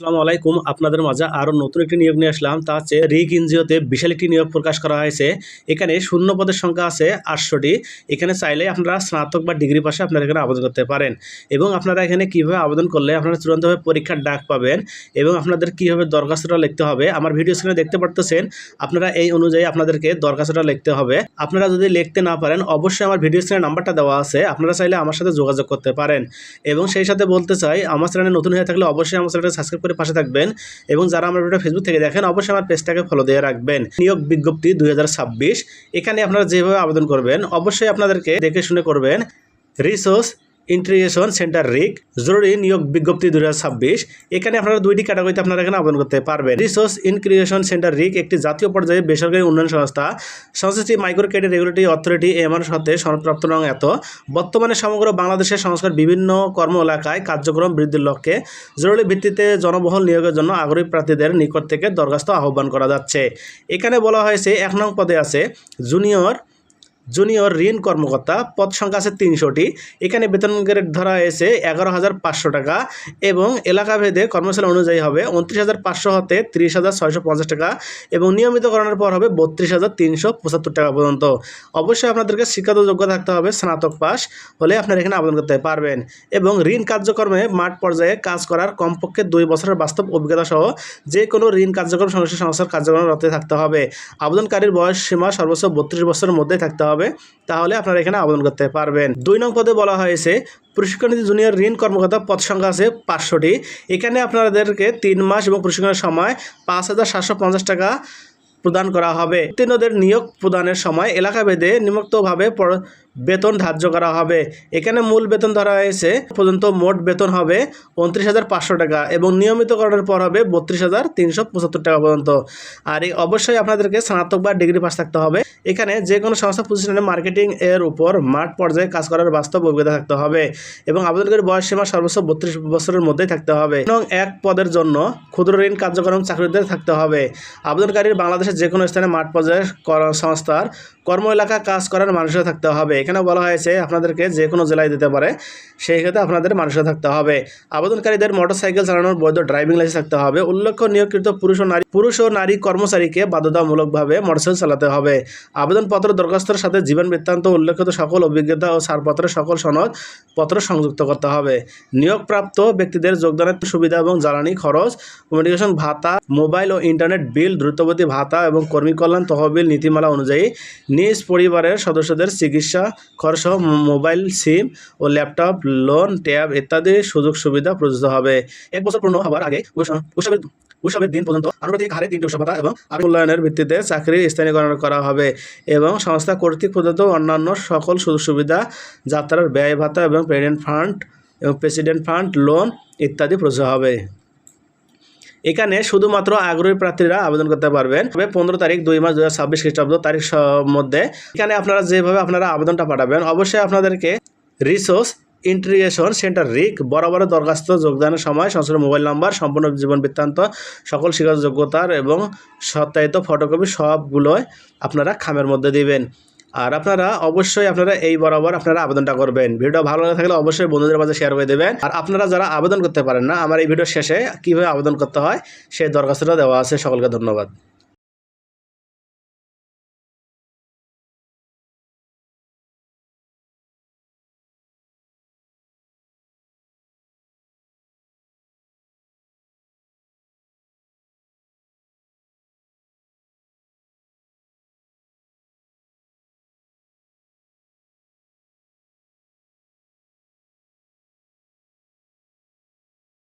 আসসালামু আলাইকুম। আপনাদের মাঝে আরও নতুন একটি নিয়োগ নিয়ে আসলাম। তা হচ্ছে রিক এনজিওতে বিশাল একটি নিয়োগ প্রকাশ করা হয়েছে। এখানে শূন্য পদের সংখ্যা আছে আটশোটি। এখানে চাইলে আপনারা স্নাতক বা ডিগ্রি পাশে আপনারা এখানে আবেদন করতে পারেন। এবং আপনারা এখানে কীভাবে আবেদন করলে আপনারা চূড়ান্তভাবে পরীক্ষার ডাক পাবেন এবং আপনাদের কীভাবে দরখাস্তটা লিখতে হবে, আমার ভিডিও স্ক্রিনে দেখতে পারতেছেন। আপনারা এই অনুযায়ী আপনাদেরকে দরখাস্তটা লিখতে হবে। আপনারা যদি লিখতে না পারেন, অবশ্যই আমার ভিডিও স্ক্রিনে নাম্বারটা দেওয়া আছে। আপনারা চাইলে আমার সাথে যোগাযোগ করতে পারেন। এবং সেই সাথে বলতে চাই, আমার চ্যানেলে নতুন হয়ে থাকলে অবশ্যই আমার চ্যানেলটা সাবস্ক্রাইব করে পাশে থাকবেন এবং যারা আমার ভিডিও ফেসবুক থেকে দেখেন, অবশ্যই আমার পেজটাকে ফলো দিয়ে রাখবেন। নিয়োগ বিজ্ঞপ্তি দুই হাজার ছাব্বিশ। এখানে আপনারা যেভাবে আবেদন করবেন, অবশ্যই আপনাদেরকে দেখে শুনে করবেন। রিসোর্স ইন্টিগ্রেশন সেন্টার রিক, জরুরি নিয়োগ বিজ্ঞপ্তি দু হাজার ছাব্বিশ। এখানে আপনারা দুইটি ক্যাটাগরিতে আপনারা এখানে আবেদন করতে পারবেন। রিসোর্স ইনক্রিয়েশন সেন্টার রিক একটি জাতীয় পর্যায়ে বেসরকারি উন্নয়ন সংস্থা। সংস্থাটি micro credit regulatory authority MR সাথে সনদপ্রাপ্ত রং এত। বর্তমানে সমগ্র বাংলাদেশের সংস্কার বিভিন্ন কর্ম এলাকায় কার্যক্রম বৃদ্ধির লক্ষ্যে জরুরি ভিত্তিতে জনবহল নিয়োগের জন্য আগ্রহী প্রার্থীদের নিকট থেকে দরখাস্ত আহ্বান করা যাচ্ছে। এখানে বলা হয়েছে, এক নং পদে আছে, জুনিয়র জুনিয়র ঋণ কর্মকর্তা, পদ সংখ্যা আছে তিনশোটি। এখানে বেতন গ্রেড ধরা হয়েছে এগারো হাজার পাঁচশো টাকা এবং এলাকাভেদে কর্মশালা অনুযায়ী হবে উনত্রিশ হাজার পাঁচশো হতে তিরিশ হাজার ছয়শো পঞ্চাশ টাকা এবং নিয়মিতকরণের পর হবে বত্রিশ হাজার তিনশো পঁচাত্তর টাকা পর্যন্ত। অবশ্যই আপনাদেরকে শিক্ষাগত যোগ্য থাকতে হবে, স্নাতক পাস হলে আপনারা এখানে আবেদন করতে পারবেন এবং ঋণ কার্যক্রমে মাঠ পর্যায়ে কাজ করার কমপক্ষে দুই বছরের বাস্তব অভিজ্ঞতা সহ যে কোনো ঋণ কার্যক্রম সংস্থার কার্যক্রম রতে থাকতে হবে। আবেদনকারীর বয়স সীমা সর্বোচ্চ বত্রিশ বছরের মধ্যেই থাকতে হবে। তাহলে আপনারা এখানে আবেদন করতে পারবেন। দুই নং পদে বলা হয়েছে, প্রশিক্ষণ জুনিয়র ঋণ কর্মকর্তা পদ সংখ্যা আছে পাঁচশোটি। এখানে আপনাদেরকে তিন মাস এবং প্রশিক্ষণের সময় পাঁচ হাজার সাতশো পঞ্চাশ টাকা প্রদান করা হবে। উত্তীর্ণদের নিয়োগ প্রদানের সময় এলাকাভেদে নিমুক্তভাবে বেতন ধার্য করা হবে। এখানে মূল বেতন ধরা হয়েছে পর্যন্ত মোট বেতন হবে উনত্রিশ হাজার পাঁচশো টাকা এবং নিয়মিতকরণের পর হবে বত্রিশ হাজার তিনশো পঁচাত্তর টাকা পর্যন্ত। আর এই অবশ্যই আপনাদেরকে স্নাতক বা ডিগ্রি পাস থাকতে হবে। এখানে যে কোনো সংস্থা প্রতিষ্ঠানে মার্কেটিং এর উপর মাঠ পর্যায়ে কাজ করার বাস্তব অভিজ্ঞতা থাকতে হবে এবং আবেদনকারী বয়স সীমা সর্বোচ্চ বত্রিশ বছরের মধ্যেই থাকতে হবে। এবং এক পদের জন্য ক্ষুদ্র ঋণ কার্যক্রম চাকরিদের থাকতে হবে। আবেদনকারীর বাংলাদেশের যে কোনো স্থানে মাঠ পর্যায়ে সংস্থার কর্ম এলাকা কাজ করার মানুষও থাকতে হবে। এখানে বলা হয়েছে, আপনাদেরকে যে কোনো জেলায় দিতে পারে, সেই ক্ষেত্রে আপনাদের মানুষও থাকতে হবে। আবেদনকারীদের মোটরসাইকেল চালানোর বৈধ ড্রাইভিং লাইসেন্স থাকতে হবে। উল্লেখ্য, নিয়োগকৃত পুরুষ ও নারী পুরুষ ও নারী কর্মচারীকে বাধ্যতামূলকভাবে মোটরসাইকেল চালাতে হবে। আবেদনপত্র দরখাস্তর সাথে জীবন বৃত্তান্ত, উল্লেখিত সকল অভিজ্ঞতা ও ছাড়পত্রের সকল সনদ পত্র সংযুক্ত করতে হবে। নিয়োগপ্রাপ্ত ব্যক্তিদের যোগদানের সুবিধা এবং জ্বালানি খরচ কমিউনিকেশন ভাতা মোবাইল ও ইন্টারনেট বিল দ্রুতগতি ভাতা এবং কর্মী কল্যাণ তহবিল নীতিমালা অনুযায়ী নিজ পরিবারের সদস্যদের চিকিৎসা খরচ মোবাইল, সিম ও ল্যাপটপ, লোন, ট্যাব ইত্যাদি সুযোগ সুবিধা প্রযোজ্য হবে। এক বছর পূর্ণ হওয়ার আগে উৎসবের দিন পর্যন্ত আনুপাতিক হারে তিনটি উৎসব ভাতা এবং আরও মূল্যায়নের ভিত্তিতে চাকরি স্থানীয়করণ করা হবে এবং সংস্থা কর্তৃক প্রদত্ত অন্যান্য সকল সুযোগ সুবিধা, যাত্রার ব্যয় ভাতা এবং প্রেডেন্ট ফান্ড এবং প্রেসিডেন্ট ফান্ড, লোন ইত্যাদি প্রযোজ্য হবে। এখানে শুধুমাত্র আগ্রহী প্রার্থীরা আবেদন করতে পারবেন। তবে পনেরো তারিখ দুই মাস দু হাজার ছাব্বিশ খ্রিস্টাব্দ তারিখ মধ্যে এখানে আপনারা যেভাবে আপনারা আবেদনটা পাঠাবেন, অবশ্যই আপনাদেরকে রিসোর্স ইন্টিগ্রেশন সেন্টার রিক বরাবর দরখাস্ত যোগদানের সময় সংশ্লিষ্ট মোবাইল নাম্বার, সম্পূর্ণ জীবন বৃত্তান্ত, সকল শিক্ষাগত যোগ্যতার এবং সত্যায়িত ফটোকপি সবগুলোই আপনারা খামের মধ্যে দিবেন। আর আপনারা অবশ্যই আপনারা এই বরাবর আপনারা আবেদনটা করবেন। ভিডিও ভালো লাগে থাকলে অবশ্যই বন্ধুদের মাঝে শেয়ার করে দেবেন। আর আপনারা যারা আবেদন করতে পারেন না, আমার এই ভিডিও শেষে কীভাবে আবেদন করতে হয়, সেই দরখাস্তটা দেওয়া আছে। সকলকে ধন্যবাদ।